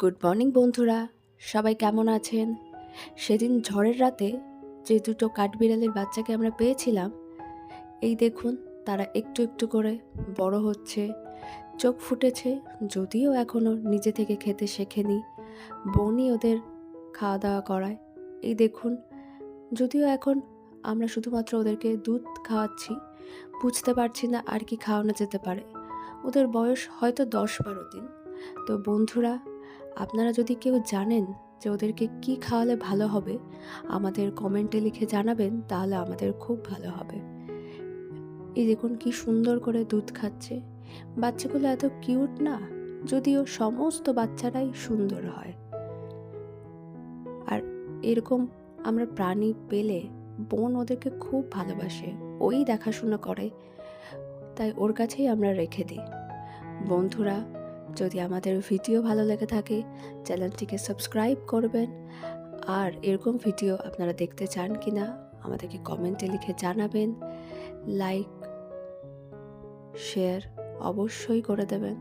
Good morning বন্ধুরা। সবাই কেমন আছেন? সেদিন ঝড়ের রাতে যে দুটো কাঠবিড়ালের বাচ্চাকে আমরা পেয়েছিলাম, এই দেখুন, তারা একটু একটু করে বড় হচ্ছে, চোখ ফুটেছে, যদিও এখনও নিজে থেকে খেতে শেখেনি বোনই ওদের খাওয়া দাওয়া করায়। এই দেখুন, যদিও এখন আমরা শুধুমাত্র ওদেরকে দুধ খাওয়াচ্ছি, বুঝতে পারছি না আর কি খাওয়ানো যেতে পারে। ওদের বয়স হয়তো দশ বারো দিন। তো বন্ধুরা আপনারা যদি কেউ জানেন যে ওদেরকে কি খাওয়ালে ভালো হবে, আমাদের কমেন্টে লিখে জানাবেন, তাহলে আমাদের খুব ভালো হবে। এই দেখুন কি সুন্দর করে দুধ খাচ্ছে। বাচ্চাগুলো এত কিউট না, যদিও সমস্ত বাচ্চারাই সুন্দর হয়। আর এরকম আমরা প্রাণী পেলে বোন ওদেরকে খুব ভালোবাসে, ওই দেখাশোনা করে। তাই ওর কাছেই আমরা রেখে দিই। বন্ধুরা যদি আমাদের ভিডিও ভালো লেগে থাকে, চ্যানেলটিকে সাবস্ক্রাইব করবেন। আর এরকম ভিডিও আপনারা দেখতে চান কি না আমাদেরকে কমেন্টে লিখে জানাবেন। লাইক, শেয়ার অবশ্যই করে দেবেন।